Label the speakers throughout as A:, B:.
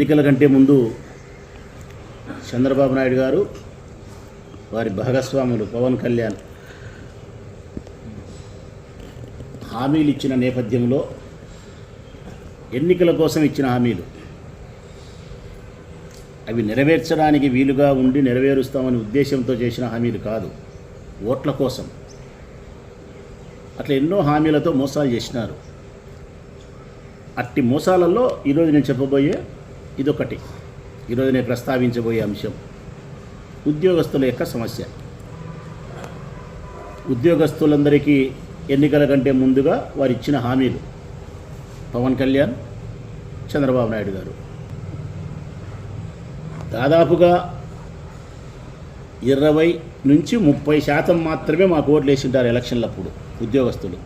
A: ఎన్నికల కంటే ముందు చంద్రబాబు నాయుడు గారు వారి భాగస్వాములు పవన్ కళ్యాణ్ హామీలు ఇచ్చిన నేపథ్యంలో ఎన్నికల కోసం ఇచ్చిన హామీలు. అవి నెరవేర్చడానికి వీలుగా ఉండి నెరవేరుస్తామని ఉద్దేశంతో చేసిన హామీలు కాదు. ఓట్ల కోసం. అట్లా ఎన్నో హామీలతో మోసాలు చేసినారు. అట్టి మోసాలలో ఈరోజు నేను చెప్పబోయే ఇదొకటి. ఈరోజు నేను ప్రస్తావించబోయే అంశం ఉద్యోగస్తుల యొక్క సమస్య. ఉద్యోగస్తులందరికీ ఎన్నికల కంటే ముందుగా వారు ఇచ్చిన హామీలు. పవన్ కళ్యాణ్ చంద్రబాబు నాయుడు గారు. దాదాపుగా ఇరవై నుంచి ముప్పై శాతం మాత్రమే మాకు ఓట్లు వేసింటారు ఎలక్షన్లప్పుడు ఉద్యోగస్తులు.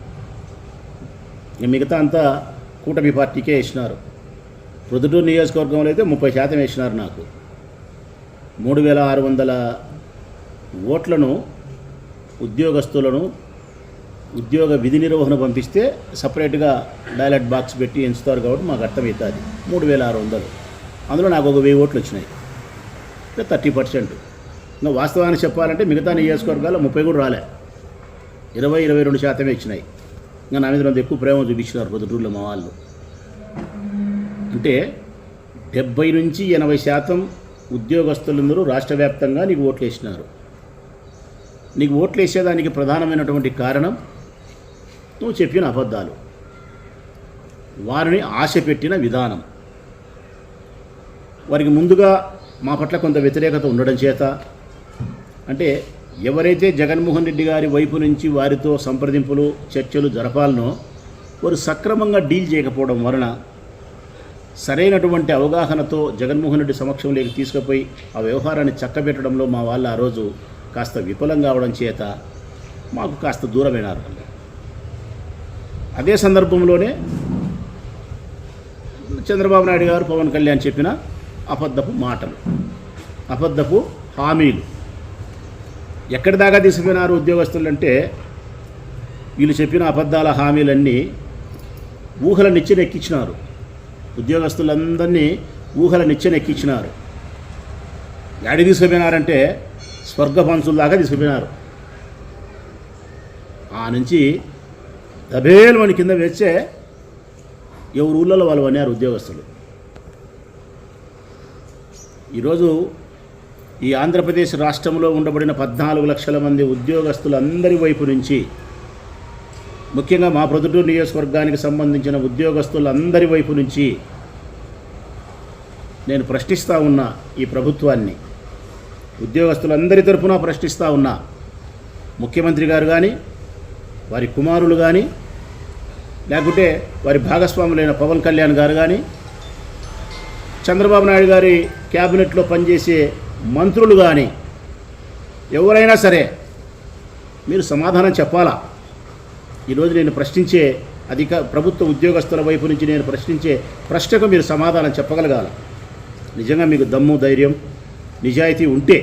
A: ఇక మిగతా అంతా కూటమి పార్టీకే వేసినారు. ప్రొద్దుటూరు నియోజకవర్గంలో అయితే ముప్పై శాతం వేసినారు నాకు. మూడు వేల ఆరు వందల ఓట్లను ఉద్యోగస్తులను ఉద్యోగ విధి నిర్వహణ పంపిస్తే సపరేట్గా బ్యాలెట్ బాక్స్ పెట్టి ఎంచుతారు కాబట్టి మాకు అర్థమవుతుంది. మూడు వేల ఆరు వందలు. అందులో నాకు ఒక వెయ్యి ఓట్లు వచ్చినాయి. అంటే థర్టీ పర్సెంట్. ఇంకా వాస్తవానికి చెప్పాలంటే మిగతా నియోజకవర్గాల్లో ముప్పై కూడా రాలే. ఇరవై ఇరవై రెండు శాతమే ఇచ్చినాయి. ఇంకా నా మీద ఎక్కువ ప్రేమ చూపించినారు పొద్దుటూరులో మా వాళ్ళు. అంటే డెబ్బై నుంచి ఎనభై శాతం ఉద్యోగస్తులందరూ రాష్ట్ర వ్యాప్తంగా నీకు ఓట్లు వేసినారు నీకు ఓట్లు వేసేదానికి ప్రధానమైనటువంటి కారణం నువ్వు చెప్పిన అబద్ధాలు. వారిని ఆశ పెట్టిన విధానం. వారికి ముందుగా మా పట్ల కొంత వ్యతిరేకత ఉండడం చేత అంటే ఎవరైతే జగన్మోహన్ రెడ్డి గారి వైపు నుంచి వారితో సంప్రదింపులు చర్చలు జరపాలనో వారు సక్రమంగా డీల్ చేయకపోవడం వలన సరైనటువంటి అవగాహనతో జగన్మోహన్ రెడ్డి సమక్షంలోకి తీసుకుపోయి ఆ వ్యవహారాన్ని చక్కబెట్టడంలో మా వాళ్ళు ఆ రోజు కాస్త విఫలం కావడం చేత మాకు కాస్త దూరమైనారు అదే సందర్భంలోనే చంద్రబాబు నాయుడు గారు పవన్ కళ్యాణ్ చెప్పిన అబద్ధపు మాటలు అబద్ధపు హామీలు. ఎక్కడి దాకా తీసుకుపోయినారు ఉద్యోగస్తులు అంటే వీళ్ళు చెప్పిన అబద్ధాల హామీలన్నీ ఊహల నిచ్చెన ఎక్కించినారు ఉద్యోగస్తులందరినీ ఊహల నిచ్చెన ఎక్కించినారు. యాడి తీసుకుపోయినారంటే స్వర్గ తీసుకుపోయినారు. ఆ నుంచి దబేలు మన కింద వేస్తే ఎవరు ఊళ్ళలో వాళ్ళు అన్నారు ఉద్యోగస్తులు. ఈరోజు ఈ ఆంధ్రప్రదేశ్ రాష్ట్రంలో ఉండబడిన పద్నాలుగు లక్షల మంది ఉద్యోగస్తులందరి వైపు నుంచి ముఖ్యంగా మా ప్రొద్దుటూరు నియోజకవర్గానికి సంబంధించిన ఉద్యోగస్తులందరి వైపు నుంచి నేను ప్రశ్నిస్తూ ఉన్నా ఈ ప్రభుత్వాన్ని. ఉద్యోగస్తులందరి తరఫున ప్రశ్నిస్తూ ఉన్నా. ముఖ్యమంత్రి గారు కానీ వారి కుమారులు కానీ లేకుంటే వారి భాగస్వాములైన పవన్ కళ్యాణ్ గారు కానీ చంద్రబాబు నాయుడు గారి క్యాబినెట్లో పనిచేసే మంత్రులు కానీ ఎవరైనా సరే మీరు సమాధానం చెప్పాలా? ఈరోజు నేను ప్రశ్నించే అధిక ప్రభుత్వ ఉద్యోగస్తుల వైపు నుంచి నేను ప్రశ్నించే ప్రశ్నకు మీరు సమాధానం చెప్పగలగాల. నిజంగా మీకు దమ్ము ధైర్యం నిజాయితీ ఉంటే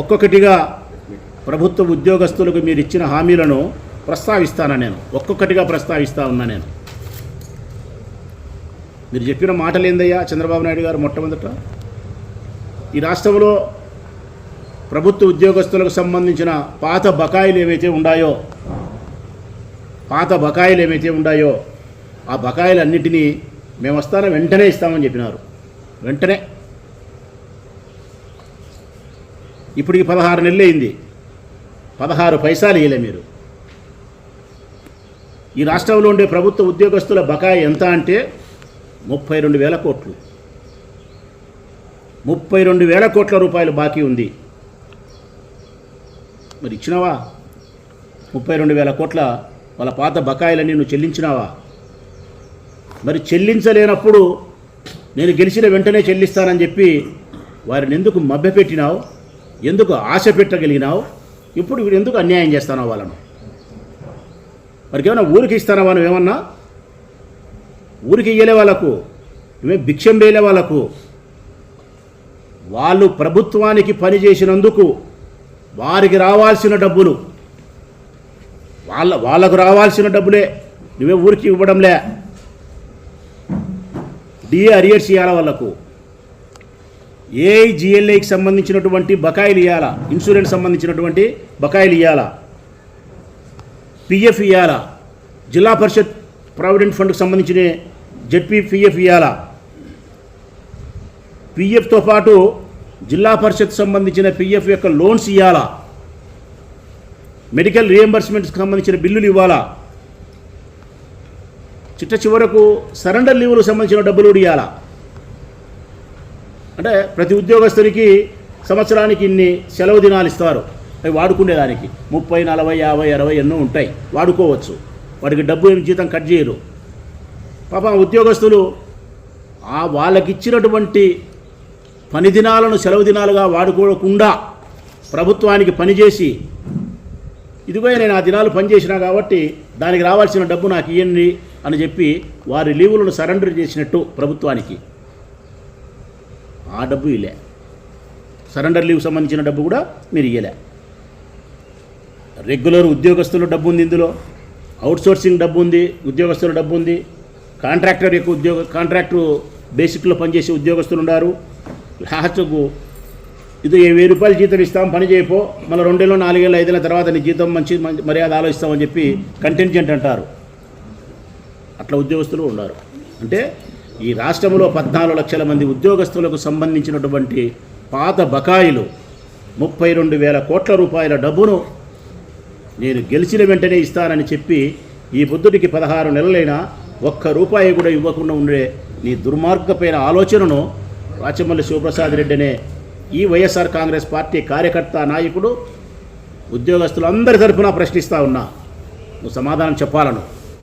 A: ఒక్కొక్కటిగా ప్రభుత్వ ఉద్యోగస్తులకు మీరు ఇచ్చిన హామీలను ప్రస్తావిస్తాను నేను? ఒక్కొక్కటిగా ప్రస్తావిస్తా ఉన్నా నేను. మీరు చెప్పిన మాటలు ఏందయ్యా చంద్రబాబు నాయుడు గారు మొట్టమొదట? ఈ రాష్ట్రంలో ప్రభుత్వ ఉద్యోగస్తులకు సంబంధించిన పాత బకాయిలు ఏవైతే ఉన్నాయో పాత బకాయిలు ఏవైతే ఉన్నాయో ఆ బకాయిలన్నిటినీ మేము వస్తాన వెంటనే ఇస్తామని చెప్పినారు. వెంటనే. ఇప్పటికి పదహారు నెలలు అయింది. పదహారు పైసలు ఇయ్యలే మీరు. ఈ రాష్ట్రంలో ఉండే ప్రభుత్వ ఉద్యోగస్తుల బకాయి ఎంత అంటే ముప్పై రెండు వేల కోట్లు. ముప్పై రెండు వేల కోట్ల రూపాయలు బాకీ ఉంది. మరి ఇచ్చినావా? ముప్పై రెండు వేల కోట్ల వాళ్ళ పాత బకాయిలన్నీ నువ్వు చెల్లించినావా? మరి చెల్లించలేనప్పుడు నేను గెలిచిన వెంటనే చెల్లిస్తానని చెప్పి వారిని ఎందుకు మభ్యపెట్టినావు? ఎందుకు ఆశ పెట్టగలిగినావు? ఇప్పుడు ఎందుకు అన్యాయం చేస్తానో వాళ్ళను? మరికి ఏమైనా ఊరికి ఇస్తానవా నువ్వేమన్నా? ఊరికి ఇయ్యలే వాళ్ళకు నువ్వే భిక్షం వేయలే వాళ్ళకు. వాళ్ళు ప్రభుత్వానికి పని చేసినందుకు వారికి రావాల్సిన డబ్బులు. వాళ్ళ వాళ్ళకు రావాల్సిన డబ్బులే. నువ్వే ఊరికి ఇవ్వడంలే. డిఏ అరియర్స్ ఇవ్వాల వాళ్ళకు? ఏఐజిఎల్ఐకి సంబంధించినటువంటి బకాయిలు ఇవ్వాలా ఇన్సూరెన్స్ సంబంధించినటువంటి బకాయిలు ఇవ్వాలా పిఎఫ్ ఇవ్వాలా జిల్లా పరిషత్ ప్రావిడెంట్ ఫండ్కి సంబంధించిన జెడ్పీ పిఎఫ్ ఇవ్వాలా పిఎఫ్తో పాటు జిల్లా పరిషత్ సంబంధించిన పిఎఫ్ యొక్క లోన్స్ ఇవ్వాలా మెడికల్ రియంబర్స్మెంట్కి సంబంధించిన బిల్లులు ఇవ్వాలా? చిట్ట చివరకు సరెండర్ లీవులకు సంబంధించిన డబ్బులు కూడా ఇవ్వాలా అంటే ప్రతి ఉద్యోగస్తునికి సంవత్సరానికి ఇన్ని సెలవు దినాలు ఇస్తారు. అవి వాడుకునేదానికి ముప్పై నలభై యాభై అరవై ఎన్నో ఉంటాయి. వాడుకోవచ్చు. వాడికి డబ్బు ఏమి జీతం కట్ చేయరు. పాపం ఉద్యోగస్తులు ఆ వాళ్ళకి ఇచ్చినటువంటి పని దినాలను సెలవు దినాలుగా వాడుకోకుండా ప్రభుత్వానికి పనిచేసి ఇదిగో నేను ఆ దినాలు పనిచేసినా కాబట్టి దానికి రావాల్సిన డబ్బు నాకు ఇవ్వండి అని చెప్పి వారి లీవులను సరెండర్ చేసినట్టు ప్రభుత్వానికి. ఆ డబ్బు ఇలే సరెండర్ లీవ్ సంబంధించిన డబ్బు కూడా మీరు ఇయ్యలే. రెగ్యులర్ ఉద్యోగస్తుల డబ్బు ఉంది ఇందులో. అవుట్సోర్సింగ్ డబ్బు ఉంది ఉద్యోగస్తుల డబ్బు ఉంది. కాంట్రాక్టర్ యొక్క ఉద్యోగ కాంట్రాక్టర్ బేసిక్లో పనిచేసే ఉద్యోగస్తులు ఉన్నారు. లాస్ట్కు ఇది వెయ్యి రూపాయలు జీతం ఇస్తాం పని చేయపో. మళ్ళీ రెండేళ్ళు నాలుగేళ్ళు ఐదేళ్ళ తర్వాత నీ జీతం మంచి మర్యాద ఆలోచిస్తామని చెప్పి కంటెంజెంట్ అంటారు. అట్లా ఉద్యోగస్తులు ఉన్నారు. అంటే ఈ రాష్ట్రంలో పద్నాలుగు లక్షల మంది ఉద్యోగస్తులకు సంబంధించినటువంటి పాత బకాయిలు ముప్పై రెండు వేల కోట్ల రూపాయల డబ్బును నేను గెలిచిన వెంటనే ఇస్తానని చెప్పి ఈ బుద్ధుడికి పదహారు నెలలైనా ఒక్క రూపాయి కూడా ఇవ్వకుండా ఉండే నీ దుర్మార్గపైన ఆలోచనను రాచమల్లి శివప్రసాద్ రెడ్డి అనే ఈ వైఎస్ఆర్ కాంగ్రెస్ పార్టీ కార్యకర్త నాయకుడు ఉద్యోగస్తులందరి తరఫున ప్రశ్నిస్తా ఉన్నా. నువ్వు సమాధానం చెప్పాలను.